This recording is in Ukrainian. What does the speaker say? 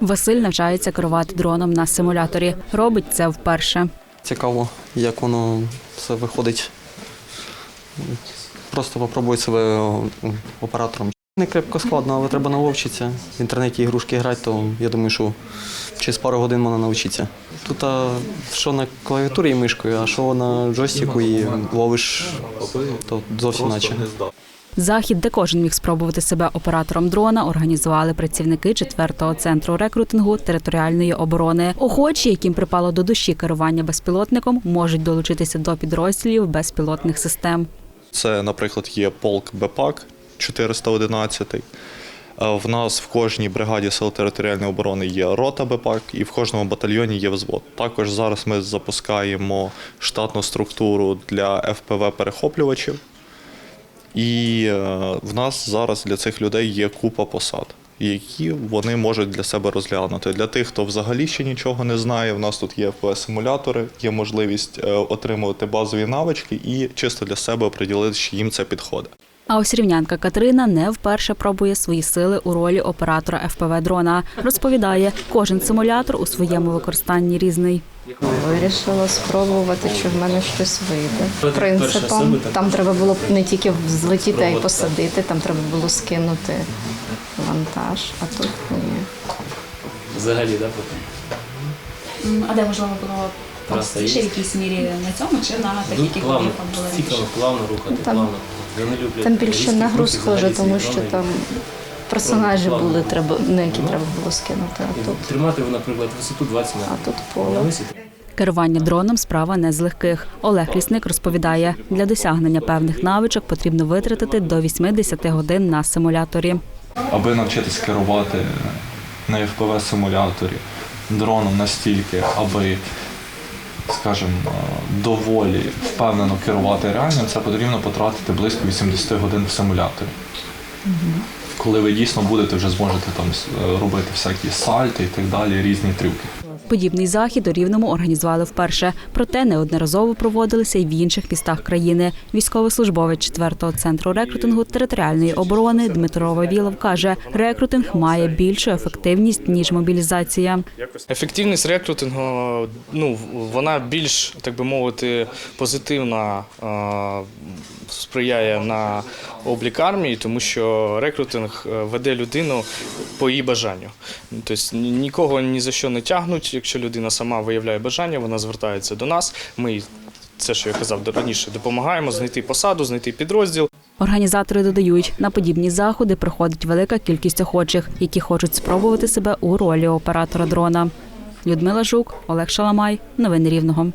Василь навчається керувати дроном на симуляторі. Робить це вперше. Цікаво, як воно все виходить. Просто попробую себе оператором. Не крепко складно, але треба наловчитися. В інтернеті ігрушки грати, то я думаю, що через пару годин можна навчитися. Тут а, що на клавіатурі і мишкою, а що на джойстику і ловиш, то зовсім наче. Захід, де кожен міг спробувати себе оператором дрона, організували працівники 4-го центру рекрутингу територіальної оборони. Охочі, яким припало до душі керування безпілотником, можуть долучитися до підрозділів безпілотних систем. Це, наприклад, є полк БПАК 411. Е, В нас в кожній бригаді сил територіальної оборони є рота БПАК, і в кожному батальйоні є взвод. Також зараз ми запускаємо штатну структуру для ФПВ-перехоплювачів. І е, в нас зараз для цих людей є купа посад, які вони можуть для себе розглянути. Для тих, хто взагалі ще нічого не знає, в нас тут є ФПС-симулятори, є можливість е, отримувати базові навички і чисто для себе оприділити, чи їм це підходить. А ось рівнянка Катерина не вперше пробує свої сили у ролі оператора ФПВ дрона. Розповідає, кожен симулятор у своєму використанні різний. Вирішила спробувати, чи в мене щось вийде. Принципом там треба було не тільки взлетіти, а й посадити, там треба було скинути вантаж, а тут ні. Взагалі, да? А де можливо було простіше в якійсь мірі на цьому чи на Тут плавно, цікаво, плавно рухати, Там- плавно. Вони люблять. Там більше на гру схоже, тому що там персонажі Плавно. були, треба, на які треба було скинути, а тут, Тримати, наприклад, висоту 20 метрів. а тут На поле. Керування дроном справа не з легких. Олег Лісник розповідає, для досягнення певних навичок потрібно витратити до 80 годин на симуляторі. аби навчитись керувати на FPV симуляторі дроном настільки, аби, скажімо, доволі впевнено керувати реальним, це потрібно потратити близько 80 годин в симуляторі. Коли ви дійсно будете вже зможете там робити всякі сальти і так далі, різні трюки. Подібний захід у Рівному організували вперше, проте неодноразово проводилися й в інших містах країни. Військовослужбовець 4-го центру рекрутингу територіальної оборони Дмитро Вавілов каже, рекрутинг має більшу ефективність ніж мобілізація. Ефективність рекрутингу, ну, вона більш, так би мовити, позитивна е, сприяє на облік армії, тому що рекрутинг е, веде людину по її бажанню. Тобто нікого ні за що не тягнуть. Якщо людина сама виявляє бажання, вона звертається до нас. Ми це, що я казав раніше, допомагаємо знайти посаду, знайти підрозділ. Організатори додають, на подібні заходи приходить велика кількість охочих, які хочуть спробувати себе у ролі оператора дрона. Людмила Жук, Олег Шаламай. Новини Рівного.